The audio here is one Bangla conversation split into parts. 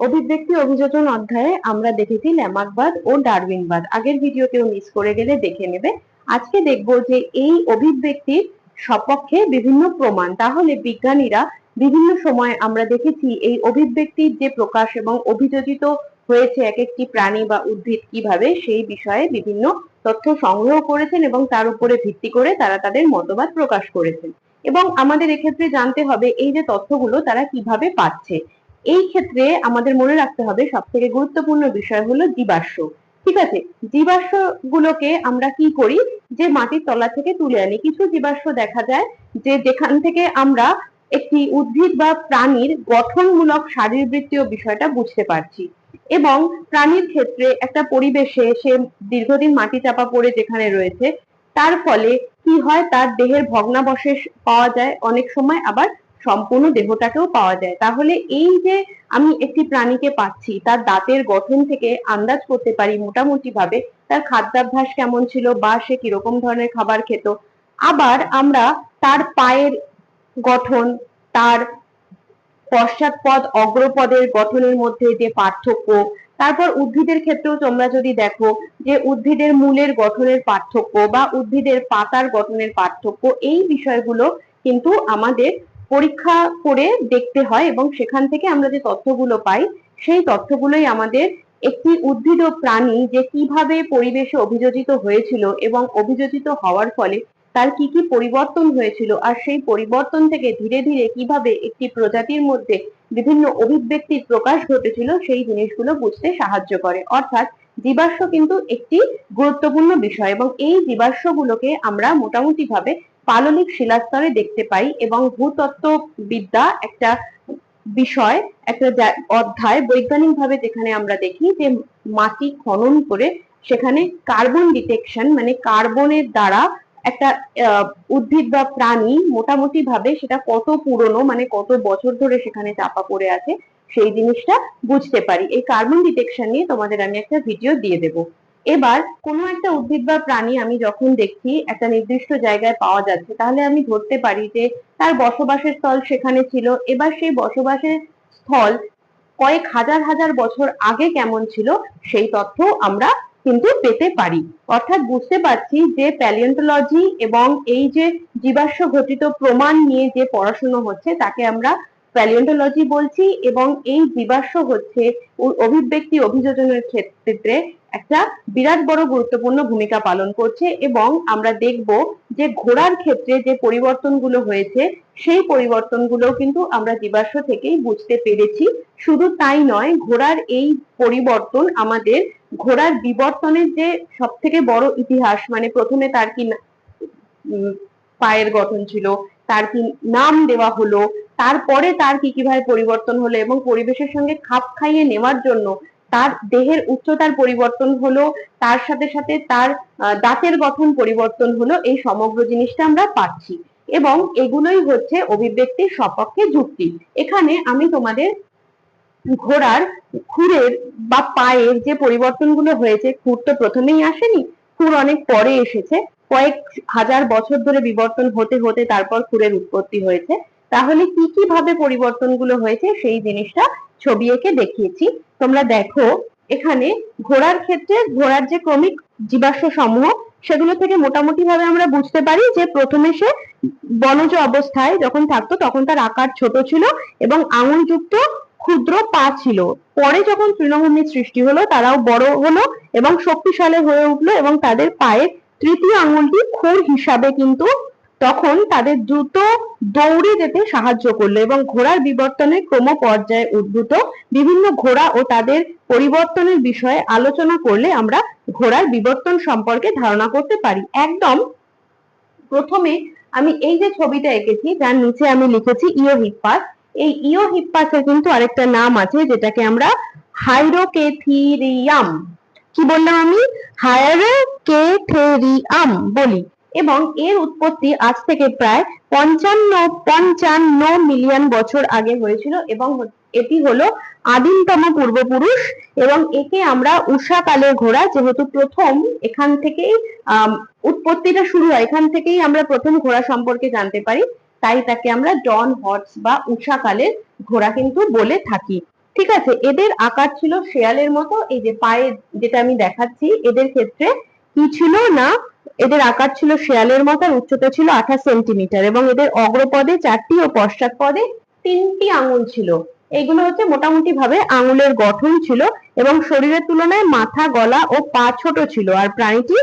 অভিব্যক্তি অভিযোজন অধ্যায়ে আমরা দেখেছি ল্যামার্কবাদ ও ডারউইনবাদ। আগের ভিডিও কেউ মিস করে গেলে দেখে নেবে। আজকে দেখব যে এই অভিব্যক্তির সপক্ষে বিভিন্ন প্রমাণ। তাহলে বিজ্ঞানীরা বিভিন্ন সময় আমরা দেখেছি এই অভিব্যক্তির যে প্রকাশ এবং অভিযোজিত হয়েছে এক একটি প্রাণী বা উদ্ভিদ কীভাবে, সেই বিষয়ে বিভিন্ন তথ্য সংগ্রহ করেছেন এবং তার উপরে ভিত্তি করে তারা তাদের মতবাদ প্রকাশ করেছেন। এবং আমাদের এক্ষেত্রে জানতে হবে এই যে তথ্যগুলো তারা কীভাবে পাচ্ছে। এই ক্ষেত্রে আমাদের মনে রাখতে হবে সব থেকে গুরুত্বপূর্ণ বিষয় হলো জীবাশ্ম। ঠিক আছে? জীবাশ্ম গুলোকে আমরা কি করি? যে মাটির তলা থেকে তুলে আনি। কিছু জীবাশ্ম দেখা যায় যে যেখান থেকে আমরা একটি উদ্ভিদ বা প্রাণীর গঠনমূলক শারীরবৃত্তীয় বিষয়টা বুঝতে পারছি। এবং প্রাণীর ক্ষেত্রে একটা পরিবেশে সে দীর্ঘদিন মাটি চাপা পড়ে যেখানে রয়েছে, তার ফলে কি হয়? তার দেহের ভগ্নাবশেষ পাওয়া যায়। অনেক সময় আবার সম্পূর্ণ দেহটাকেও পাওয়া যায়। তাহলে এই যে আমি একটি প্রাণীকে পাচ্ছি, তার দাঁতের গঠন থেকে আন্দাজ করতে পারি মোটামুটি ভাবে তার খাদ্যাভ্যাস কেমন ছিল বা সে কীরকম ধরনের খাবার খেত। আবার আমরা তার পায়ের গঠন, তার পশ্চাৎপদ, অগ্রপদের গঠনের মধ্যে যে পার্থক্য, তারপর উদ্ভিদের ক্ষেত্রেও তোমরা যদি দেখো যে উদ্ভিদের মূলের গঠনের পার্থক্য বা উদ্ভিদের পাতার গঠনের পার্থক্য, এই বিষয়গুলো কিন্তু আমাদের পরীক্ষা করে দেখতে হয় এবং সেখান থেকে আমরা যে তথ্যগুলো পাই, সেই তথ্যগুলোই আমাদের একটি উদ্ভিদ প্রাণী যে কীভাবে পরিবেশে অভিযোজিত হয়েছিল এবং অভিযোজিত হওয়ার ফলে তার কি কি পরিবর্তন হয়েছিল আর সেই পরিবর্তন থেকে ধীরে ধীরে কীভাবে একটি প্রজাতির মধ্যে বিভিন্ন অভিব্যক্তির প্রকাশ ঘটেছিল, সেই জিনিসগুলো বুঝতে সাহায্য করে। অর্থাৎ জীবাশ্ম কিন্তু একটি গুরুত্বপূর্ণ বিষয় এবং এই জীবাশ্মগুলোকে আমরা মোটামুটি ভাবে পাললিক শিলাস্তরে দেখতে পাই এবং ভূতত্ত্ববিদ্যা একটা বিষয়, একটা অধ্যায় বৈজ্ঞানিক ভাবে যেখানে আমরা দেখি যে মাটি খনন করে সেখানে কার্বন ডিটেকশন মানে কার্বনের দ্বারা একটা উদ্ভিদ বা প্রাণী মোটামুটি ভাবে সেটা কত পুরনো মানে কত বছর ধরে সেখানে চাপা পড়ে আছে সেই জিনিসটা বুঝতে পারি। এই কার্বন ডিটেকশন নিয়ে তোমাদের আমি একটা ভিডিও দিয়ে দেব। এবার কোনো একটা উদ্ভিদ বা প্রাণী আমি যখন দেখছি একটা নির্দিষ্ট জায়গায় পাওয়া যাচ্ছে, তাহলে আমি ধরতে পারি যে তার বসবাসের স্থল সেখানে ছিল। এবার সেই বসবাসের স্থল কয়েক হাজার হাজার বছর আগে কেমন ছিল, সেই তথ্য আমরা কিন্তু পেতে পারি। অর্থাৎ বুঝতে পারছি যে প্যালিওন্টোলজি এবং এই যে জীবাশ্ম ঘটিত প্রমাণ নিয়ে যে পড়াশোনা হচ্ছে, তাকে আমরা প্যালিওন্টোলজি বলছি এবং এই জীবাশ্ম হচ্ছে অভিব্যক্তি অভিযোজনের ক্ষেত্রে একটা বিরাট বড় গুরুত্বপূর্ণ ভূমিকা পালন করছে এবং আমরা দেখব যে ঘোড়ার ক্ষেত্রে যে পরিবর্তনগুলো হয়েছে, সেই পরিবর্তনগুলো কিন্তু আমরা জীবাশ্ম থেকেই বুঝতে পেরেছি। শুধু তাই নয়, ঘোড়ার এই পরিবর্তন আমাদের ঘোড়ার বিবর্তনের যে সব থেকে বড় ইতিহাস মানে প্রথমে তার কি পায়ের গঠন ছিল তার কি নাম দেওয়া হলো, তারপরে তার কি কীভাবে পরিবর্তন হলো এবং পরিবেশের সঙ্গে খাপ খাইয়ে নেওয়ার জন্য তার দেহের উচ্চতার পরিবর্তন হলো, তার সাথে সাথে তার দাঁতের গঠন পরিবর্তন হলো, এই সমগ্র জিনিসটা আমরা পাচ্ছি। এবং এগুলোই হচ্ছে অভিব্যক্তির সপক্ষে যুক্তি। এখানে আমি তোমাদের ঘোড়ার খুরের বা পায়ের যে পরিবর্তনগুলো হয়েছে খুর তো প্রথমেই আসেনি খুর অনেক পরে এসেছে। কয়েক হাজার বছর ধরে বিবর্তন হতে হতে তারপর খুরের উৎপত্তি হয়েছে। তাহলে কি কি ভাবে পরিবর্তনগুলো হয়েছে সেই জিনিসটা ছবি এঁকে দেখিয়েছি। তোমরা দেখো, এখানে ঘোড়ার ক্ষেত্রে ঘোড়ার যে ক্রমিক জীবাশ্ম সমূহ, সেগুলো থেকে মোটামুটি ভাবে আমরা বুঝতে পারি যে প্রথমে সে বনজ অবস্থায় যখন থাকতো, তখন তার আকার ছোট ছিল এবং আঙুলযুক্ত ক্ষুদ্র পা ছিল। পরে যখন তৃণভূমির সৃষ্টি হলো, তারাও বড় হলো এবং শক্তিশালী হয়ে উঠল এবং তাদের পায়ের তৃতীয় আঙুলটি খুর হিসাবে কিন্তু তখন তাদের দ্রুত দৌড়ে যেতে সাহায্য করল এবং ঘোড়ার বিবর্তনের ক্রম পর্যায়ে উদ্ভূত বিভিন্ন ঘোড়া ও তাদের পরিবর্তনের বিষয়ে আলোচনা করলে আমরা ঘোড়ার বিবর্তন সম্পর্কে ধারণা করতে পারি। একদম প্রথমে আমি এই যে ছবিটা এঁকেছি, যার নিচে আমি লিখেছি ইওহিপ্পাস এই ইওহিপ্পাসের কিন্তু আরেকটা নাম আছে, যেটাকে আমরা হাইরোকেথিরিয়াম কি বললাম আমি? হায়ারোকেথেরিয়াম বলি। এবং এর উৎপত্তি আজ থেকে প্রায় পঞ্চান্ন পঞ্চান্ন মিলিয়ন বছর আগে হয়েছিল এবং এটি হলো আদিমতম পূর্বপুরুষ এবং একে আমরা উষাকালের ঘোড়া যেহেতু প্রথম এখান থেকেই উৎপত্তিটা শুরু হয়। এখান থেকেই আমরা প্রথম ঘোড়া সম্পর্কে জানতে পারি। তাই তাকে আমরা ডন হর্স বা উষাকালের ঘোড়া কিন্তু বলে থাকি। ঠিক আছে? এদের আকার ছিল শেয়ালের মতো। এই যে পায়ে যেটা আমি দেখাচ্ছি, এদের ক্ষেত্রে কি ছিল না? এদের আকার ছিল শেয়ালের মতো আর উচ্চতা ছিল আঠাশ সেন্টিমিটার এবং এদের অগ্রপদে চারটি ও পশ্চাৎ পদে তিনটি আঙুল ছিল। এগুলো হচ্ছে মোটামুটি ভাবে আঙুলের গঠন ছিল এবং শরীরের তুলনায় মাথা, গলা ও পা ছোট ছিল আর প্রাণীটি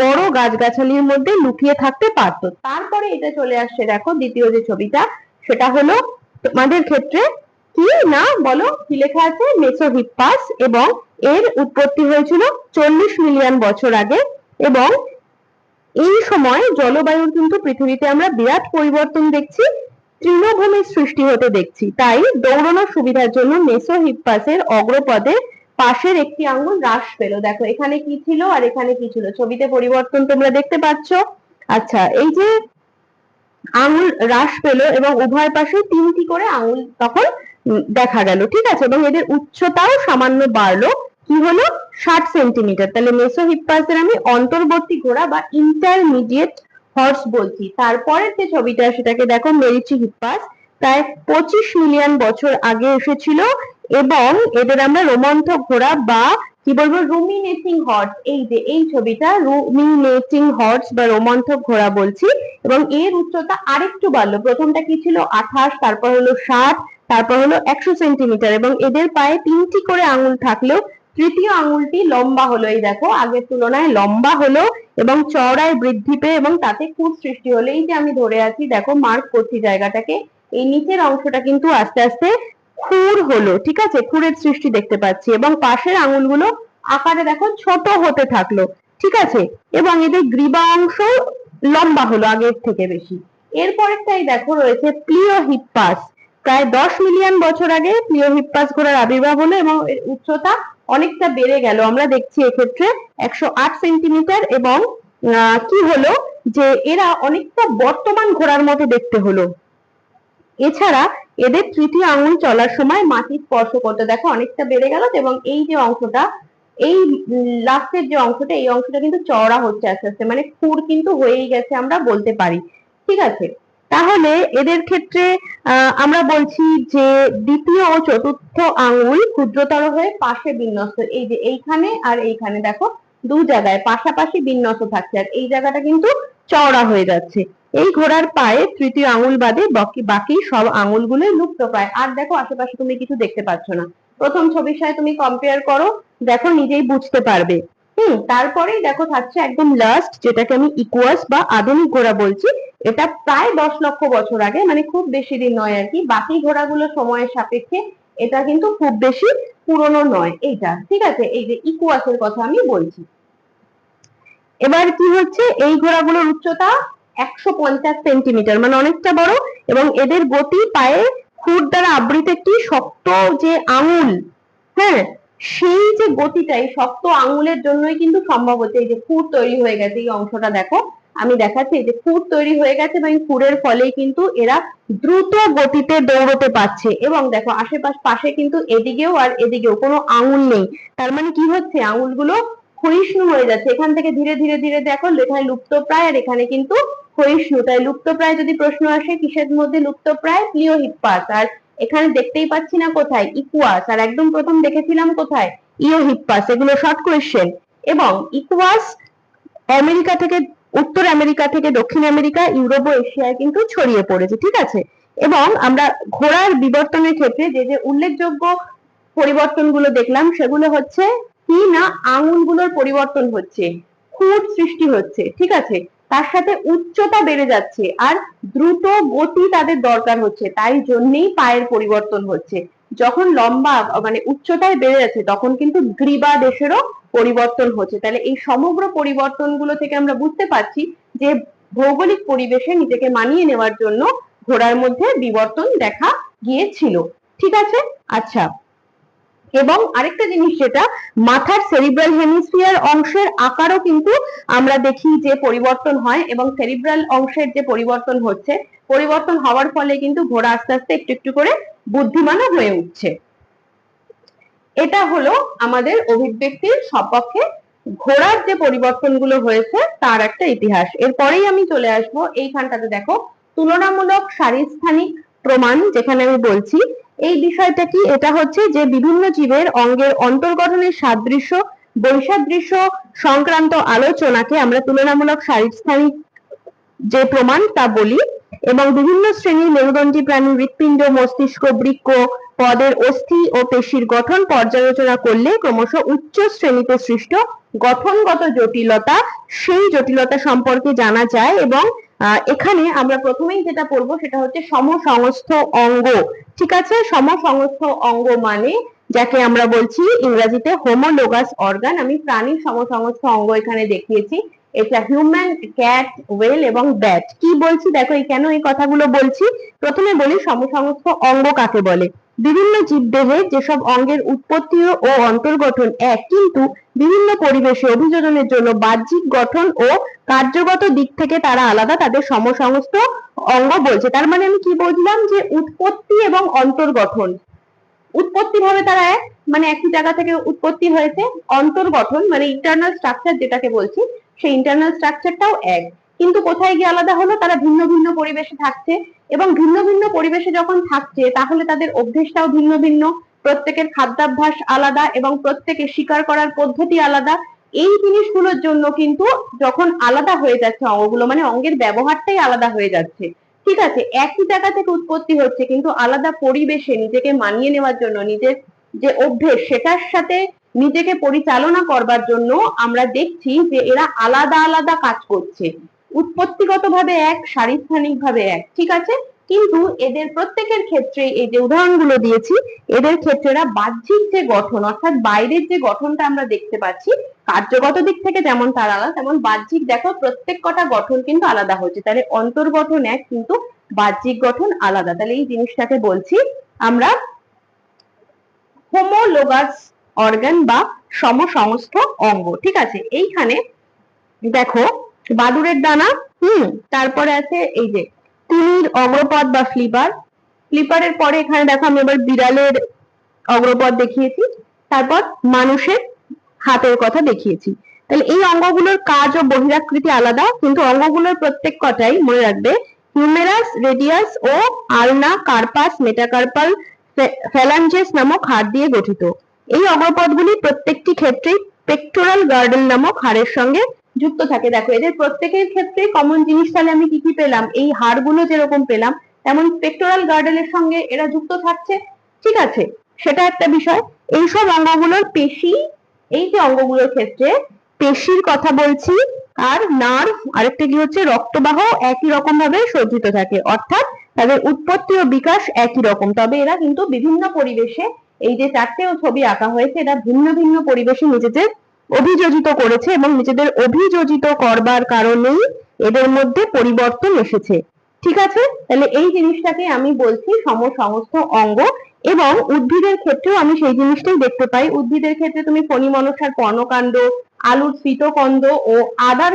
বড় গাছগাছালির মধ্যে লুকিয়ে থাকতে পারত। তারপরে এটা চলে আসছে, দেখো দ্বিতীয় যে ছবিটা, সেটা হলো তোমাদের ক্ষেত্রে কি না বলো? কি লেখা আছে? মেসোহিপ্পাস এবং এর উৎপত্তি হয়েছিল চল্লিশ মিলিয়ন বছর আগে এবং এই সময় জলবায়ুর কিন্তু পৃথিবীতে আমরা বিরাট পরিবর্তন দেখছি, তৃণভূমির সৃষ্টি হতে দেখছি। তাই দৌড়ানোর সুবিধার জন্য মেসোহিপ্পাসের অগ্রপদে পাশের একটি আঙ্গুল হ্রাস পেল। দেখো, এখানে কি ছিল আর এখানে কি ছিল? ছবিতে পরিবর্তন তোমরা দেখতে পাচ্ছ। আচ্ছা এই যে আঙুল হ্রাস পেল এবং উভয় পাশে তিনটি করে আঙুল তখন দেখা গেল, ঠিক আছে? এবং এদের উচ্চতাও সামান্য বাড়লো, কি হলো? ষাট সেন্টিমিটার তাহলে মেসো হিপাসের আমি অন্তর্বর্তী ঘোড়া বা ইন্টারমিডিয়েট হর্স বলছি। তারপরের যে ছবিটা, সেটাকে দেখো, মেরিচি হিপাস প্রায় পঁচিশ মিলিয়ন বছর আগে এসেছিল, এবং এদের আমরা রোমন্থক ঘোড়া বা কি বলব? রুমিনেটিং হর্স এই যে, এই ছবিটা রুমিনেটিং হর্স বা রোমন্থক ঘোড়া বলছি এবং এর উচ্চতা আরেকটু বাড়লো। প্রথমটা কি ছিল? আঠাশ, তারপর হলো ষাট, তারপর হলো একশো সেন্টিমিটার এবং এদের পায়ে তিনটি করে আঙুল থাকলেও তৃতীয় আঙুলটি লম্বা হলো। এই দেখো, আগের তুলনায় লম্বা হলো এবং চওড়ায় বৃদ্ধি পেয়ে এবং তাতে খুব সৃষ্টি হলো। এই যে আমি ধরে আছি, দেখো মার্ক করছি জায়গাটাকে। এই নিচের অংশটা কিন্তু আস্তে আস্তে খুর হলো, ঠিক আছে? খুরের সৃষ্টি দেখতে পাচ্ছি এবং পাশের আঙুলগুলো আকারে দেখো ছোট হতে থাকল, ঠিক আছে? এবং এদের গ্রীবা অংশ লম্বা হলো আগের থেকে বেশি। এরপরেরটাই দেখো রয়েছে প্লিওহিপ্পাস। প্রায় দশ মিলিয়ন বছর আগে প্লিওহিপ্পাস ঘোড়ার আবির্ভাব হলো এবং এর উচ্চতা অনেকটা বেড়ে গেল। আমরা দেখছি এক্ষেত্রে একশো আট সেন্টিমিটার এবং কি হলো? যে এরা অনেকটা বর্তমান ঘোড়ার মতো দেখতে হলো। এছাড়া এদের তৃতীয় আঙুল চলার সময় মাটি স্পর্শ করতে দেখো অনেকটা বেড়ে গেল এবং এই যে অংশটা, এই লাস্টের যে অংশটা, এই অংশটা কিন্তু চওড়া হচ্ছে আস্তে আস্তে মানে খুর কিন্তু হয়েই গেছে আমরা বলতে পারি, ঠিক আছে? তাহলে এদের ক্ষেত্রে আমরা বলছি যে দ্বিতীয় ও চতুর্থ আঙুল ক্ষুদ্রতর হয়ে পাশে বিন্যস্ত, এই যে এইখানে আর এইখানে দেখো দু জায়গায় পাশাপাশি বিন্যস্ত থাকছে, আর এই জায়গাটা কিন্তু চওড়া হয়ে যাচ্ছে। এই ঘোড়ার পায়ে তৃতীয় আঙুল বাদে বাকি বাকি সব আঙুলগুলো লুপ্ত প্রায়। আর দেখো, আশেপাশে তুমি কিছু দেখতে পাচ্ছ না। প্রথম ছবির সাথে তুমি কম্পেয়ার করো, দেখো নিজেই বুঝতে পারবে। হুম, তারপরেই দেখো থাকছে একদম লাস্ট যেটাকে আমি ইকুয়াস বা আধুনিক ঘোড়া বলছি। এটা প্রায় দশ লক্ষ বছর আগে মানে খুব বেশি দিন নয় আর কি। বাকি ঘোড়াগুলো সময়ের সাপেক্ষে এটা কিন্তু খুব বেশি পুরনো নয়। এইটা, ঠিক আছে? এই যে ইকুয়াসের কথা আমি বলছি। এবার কি হচ্ছে? এই ঘোড়াগুলোর উচ্চতা একশো পঞ্চাশ সেন্টিমিটার মানে অনেকটা বড়, এবং এদের গতি পায়ে খুর দ্বারা আবৃত একটি শক্ত যে আঙুল হ্যাঁ? সেই যে গতিটা, এই শক্ত আঙুলের জন্যই কিন্তু সম্ভব হচ্ছে এই যে খুর তৈরি হয়ে গেছে, এই অংশটা দেখো। আমি দেখাচ্ছি যে খুর তৈরি হয়ে গেছে, এবং খুরের ফলেই কিন্তু এরা দ্রুত গতিতে দৌড়তে পারছে। এবং দেখো, আশেপাশ পাশে কিন্তু এদিকেও আর এদিকেও কোনো আঙুল নেই। তার মানে কি হচ্ছে? আঙুলগুলো ক্ষয়িষ্ণু হয়ে যাচ্ছে। এখান থেকে ধীরে ধীরে ধীরে দেখো লেখায় লুপ্ত প্রায়, আর এখানে কিন্তু ক্ষয়িষ্ণু তাই লুপ্তপ্রায় যদি প্রশ্ন আসে, কিসের মধ্যে লুপ্তপ্রায়? প্লিওহিপ্পাস আর এখানে দেখতেই পাচ্ছি না কোথায়? ইকুয়াস আর একদম প্রথম দেখেছিলাম কোথায়? ইওহিপ্পাস এগুলো শর্ট কোয়েশ্চেন এবং ইকুয়াস আমেরিকা থেকে, উত্তর আমেরিকা থেকে দক্ষিণ আমেরিকা, ইউরোপ ও এশিয়ায় কিন্তু ছড়িয়ে পড়েছে, ঠিক আছে? এবং আমরা ঘোড়ার বিবর্তনের ক্ষেত্রে যে যে উল্লেখযোগ্য পরিবর্তনগুলো দেখলাম, সেগুলো হচ্ছে কি না আঙুলগুলোর পরিবর্তন হচ্ছে? খুঁট সৃষ্টি হচ্ছে, ঠিক আছে? তার সাথে উচ্চতা বেড়ে যাচ্ছে আর দ্রুত গতি তাদের দরকার হচ্ছে। তাই জন্যেই পায়ের পরিবর্তন হচ্ছে। যখন লম্বা মানে উচ্চতায় বেড়ে যাচ্ছে, তখন কিন্তু গ্রীবা দেশেরও পরিবর্তন হচ্ছে। তাহলে এই সমগ্র পরিবর্তনগুলো থেকে আমরা বুঝতে পারছি যে ভৌগোলিক পরিবেশে নিজেকে মানিয়ে নেওয়ার জন্য ঘোড়ার মধ্যে বিবর্তন দেখা গিয়েছিল। ঠিক আছে? আচ্ছা। এবং আরেকটা জিনিস যেটা, মাথার সেরিব্রাল হেমিস্ফিয়ার অংশের আকারও কিন্তু আমরা দেখি যে পরিবর্তন হয় এবং সেরিব্রাল অংশের যে পরিবর্তন হচ্ছে, পরিবর্তন হওয়ার ফলে কিন্তু ঘোড়া আস্তে আস্তে একটু একটু করে বুদ্ধিমানও হয়ে উঠছে। এটা হলো আমাদের অভিব্যক্তির সপক্ষে ঘোড়ার যে পরিবর্তনগুলো হয়েছে তার একটা ইতিহাস। এরপরেই আমি চলে আসব, এইখানটাতে দেখো, তুলনামূলক সারিস্থানিক প্রমাণ যেখানে আমি বলছি এই বিষয়টা কি? এটা হচ্ছে যে বিভিন্ন জীবের অঙ্গের অন্তর্গঠনের সাদৃশ্য, বৈসাদৃশ্য সংক্রান্ত আলোচনাকে আমরা তুলনামূলক শারীরস্থানিক যে প্রমাণ তা বলি এবং বিভিন্ন শ্রেণির মেরুদণ্ডী প্রাণী, হৃৎপিণ্ড, মস্তিষ্ক, বৃক্ক, পদের অস্থি ও পেশির গঠন পর্যালোচনা করলে ক্রমশ উচ্চ শ্রেণীতে সৃষ্ট গঠনগত জটিলতা, সেই জটিলতা সম্পর্কে জানা যায় এবং এখানে আমরা প্রথমেই যেটা পড়ব সেটা হচ্ছে সমসংস্থ অঙ্গ। ঠিক আছে? সমসংস্থ অঙ্গ মানে যাকে আমরা বলছি ইংরেজিতে হোমোলোগাস অর্গান আমি প্রাণীর সমসংস্থ অঙ্গ এখানে দেখিয়েছি। এটা হিউম্যান ক্যাট ওয়েল এবং ব্যাট কি বলছি? দেখো, এই কেন এই কথাগুলো বলছি? প্রথমে বলি সমসংস্থ অঙ্গ কাকে বলে? বিভিন্ন জীবদেহে যেসব অঙ্গের উৎপত্তি ও অন্তর্গঠন এক, কিন্তু বিভিন্ন পরিবেশে অভিযোজনের জন্য বাহ্যিক গঠন ও কার্যগত দিক থেকে তারা আলাদা, তাদের সমসংস্থ অঙ্গ বলছে। তার মানে আমি কি বুঝলাম? যে উৎপত্তি এবং অন্তর্গঠন। উৎপত্তি ভাবে তারা এক মানে একই জায়গা থেকে উৎপত্তি হয়েছে। অন্তর্গঠন মানে ইন্টারনাল স্ট্রাকচার যেটাকে বলছি সেই ইন্টারনাল স্ট্রাকচারটাও এক। কিন্তু কোথায় গিয়ে আলাদা হলো? তারা ভিন্ন ভিন্ন পরিবেশে থাকছে এবং ভিন্ন ভিন্ন পরিবেশে যখন থাকছে, তাহলে তাদের অভ্যেসটাও ভিন্ন ভিন্ন। প্রত্যেকের খাদ্যাভ্যাস আলাদা এবং প্রত্যেকের শিকার করার পদ্ধতি আলাদা। এই জিনিসগুলোর জন্য কিন্তু যখন আলাদা হয়ে যাচ্ছে অঙ্গগুলো মানে অঙ্গের ব্যবহারটাই আলাদা হয়ে যাচ্ছে। ঠিক আছে, একই জায়গা থেকে উৎপত্তি হচ্ছে, কিন্তু আলাদা পরিবেশে নিজেকে মানিয়ে নেওয়ার জন্য নিজের যে অভ্যেস, সেটার সাথে নিজেকে পরিচালনা করবার জন্য আমরা দেখছি যে এরা আলাদা আলাদা কাজ করছে। উৎপত্তিগতভাবে এক শারীরস্থানিকভাবে এক, ঠিক আছে? কিন্তু এদের প্রত্যেকের ক্ষেত্রে এই যে উদাহরণগুলো দিয়েছি, এদের ক্ষেত্রে এরা বাহ্যিক যে গঠন, অর্থাৎ বাইরের যে গঠনটা আমরা দেখতে পাচ্ছি, কার্যগত দিক থেকে যেমন তার আলাদা, তেমন বাহ্যিক দেখো প্রত্যেক কটা গঠন কিন্তু আলাদা হচ্ছে তাহলে অন্তর্গঠন এক কিন্তু বাহ্যিক গঠন আলাদা। তাহলে এই জিনিসটাকে বলছি আমরা হোমোলোগাস অর্গান বা সমসংস্থ অঙ্গ, ঠিক আছে? এইখানে দেখো বাদুরের দানা, হুম, তারপরে আছে এই যে কুমির অগ্রপদ বা ফ্লিপার ফ্লিপারের পরে এখানে দেখো আমি এবার বিড়ালের অগ্রপদ দেখিয়েছি, তারপর মানুষের হাতের কথা দেখিয়েছি। তাহলে এই অঙ্গগুলোর কাজ ও বহিরাকৃতি আলাদা, কিন্তু অঙ্গগুলোর প্রত্যেক কটাই মনে রাখবে হিউমেরাস রেডিয়াস ও আলনা কার্পাস মেটাকার্পাল ফ্যালাঞ্জেস নামক হাড় দিয়ে গঠিত। এই অগ্রপদগুলি প্রত্যেকটি ক্ষেত্রেই পেক্টোরাল গার্ডেল নামক হাড়ের সঙ্গে যুক্ত থাকে। দেখো, এদের প্রত্যেকের ক্ষেত্রে কমন জিনিস তাহলে আমি কি কি পেলাম? এই হাড়গুলো যেরকম পেলাম, তেমন পেক্টোরাল গার্ডেলের সঙ্গে এরা যুক্ত থাকছে। ঠিক আছে? সেটা একটা বিষয়। এইসব অঙ্গগুলোর পেশি, এই যে অঙ্গগুলোর ক্ষেত্রে পেশির কথা বলছি, আর নার্ভ আরেকটা কি হচ্ছে? রক্তবাহ একই রকম ভাবে সজ্জিত থাকে। অর্থাৎ তাদের উৎপত্তি ও বিকাশ একই রকম। তবে এরা কিন্তু বিভিন্ন পরিবেশে এই যে চারটেও ছবি আঁকা হয়েছে, এরা ভিন্ন ভিন্ন পরিবেশে নিজেদের অভিযোজিত করেছে এবং নিজেদের অভিযোজিত করবার কারণেই এদের মধ্যে পরিবর্তন এসেছে। ঠিক আছে? তাহলে এই জিনিসটাকে আমি বলছি সমসমস্ত অঙ্গ এবং উদ্ভিদের ক্ষেত্রেও আমি সেই জিনিসটাই দেখতে পাই। উদ্ভিদের ক্ষেত্রে তুমি ফণি মনসার পর্ণকাণ্ড আলুর স্ফীতকন্দ ও আদার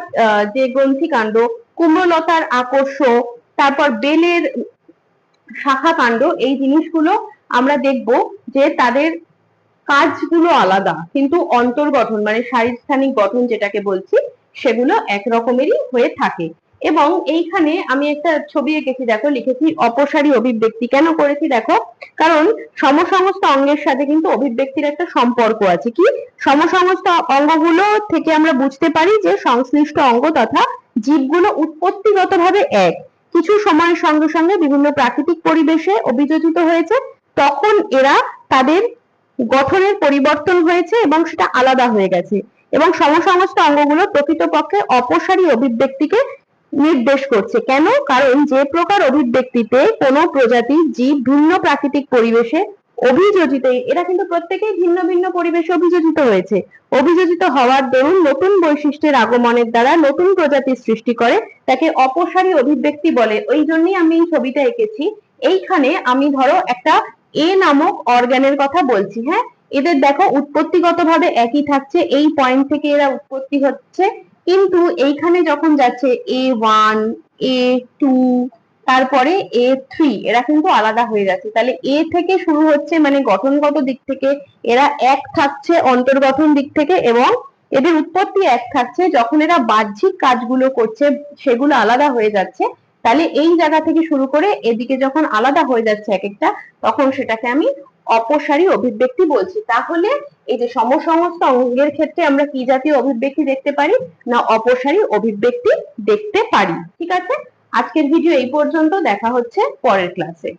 যে গ্রন্থিকাণ্ড কুমড়লতার আকর্ষ, তারপর বেলের শাখা কাণ্ড এই জিনিসগুলো আমরা দেখব। যে তাদের কাজগুলো আলাদা, কিন্তু অন্তর্গঠন মানে শারীরস্থানিক গঠন যেটাকে বলছি, সেগুলো একরকমেরই হয়ে থাকে। এবং এইখানে আমি একটা ছবি এঁকেছি, দেখো, লিখেছি, অপসারী অভিব্যক্তি। কেন করেছি, দেখো? কারণ সমসমস্ত অঙ্গের সাথে কিন্তু অভিব্যক্তির একটা সম্পর্ক আছে। কি? সমসমস্ত অঙ্গগুলো থেকে আমরা বুঝতে পারি যে সংশ্লিষ্ট অঙ্গ তথা জীবগুলো উৎপত্তিগতভাবে এক। কিছু সময়ের সঙ্গে সঙ্গে বিভিন্ন প্রাকৃতিক পরিবেশে অভিযোজিত হয়েছে। তখন এরা তাদের গঠনের পরিবর্তন হয়েছে এবং সেটা আলাদা হয়ে গেছে। এবং সমসমস্ত অঙ্গগুলো প্রকৃতপক্ষে অপসারী অভিব্যক্তিকে নির্দেশ করছে। কেন? কারণ যে প্রকার অভিব্যক্তিতে কোনো প্রজাতির জীব, ভিন্ন প্রাকৃতিক পরিবেশে অভিযোজিত, এরা কিন্তু প্রত্যেকেই ভিন্ন ভিন্ন পরিবেশে অভিযোজিত হয়েছে। অভিযোজিত হওয়ার দরুন নতুন বৈশিষ্ট্যের আগমনের দ্বারা নতুন প্রজাতির সৃষ্টি করে, তাকে অপসারী অভিব্যক্তি বলে। ওই জন্যই আমি এই ছবিটা এঁকেছি। এইখানে আমি ধরো একটা এ নামক অর্গানের কথা বলছি হ্যাঁ? এদের দেখো উৎপত্তিগতভাবে একই থাকছে, এই পয়েন্ট থেকে এরা উৎপত্তি হচ্ছে। কিন্তু এইখানে যখন যাচ্ছে এ ওয়ান এ টু তারপরে এ থ্রি এরা কিন্তু আলাদা হয়ে যাচ্ছে। তাহলে এ থেকে শুরু হচ্ছে মানে গঠনগত দিক থেকে এরা এক থাকছে অন্তর্গঠন দিক থেকে এবং এদের উৎপত্তি এক থাকছে। যখন এরা বাহ্যিক কাজগুলো করছে, সেগুলো আলাদা হয়ে যাচ্ছে। তাহলে এই জায়গা থেকে শুরু করে এদিকে যখন আলাদা হয়ে যাচ্ছে এক একটা তখন সেটাকে আমি অপসারী অভিব্যক্তি বলছি। তাহলে এই যে সমসমস্ত অঙ্গের ক্ষেত্রে আমরা কি জাতীয় অভিব্যক্তি দেখতে পারি না অপসারী অভিব্যক্তি দেখতে পারি? ঠিক আছে? আজকের ভিডিও এই পর্যন্ত। দেখা হচ্ছে পরের ক্লাসে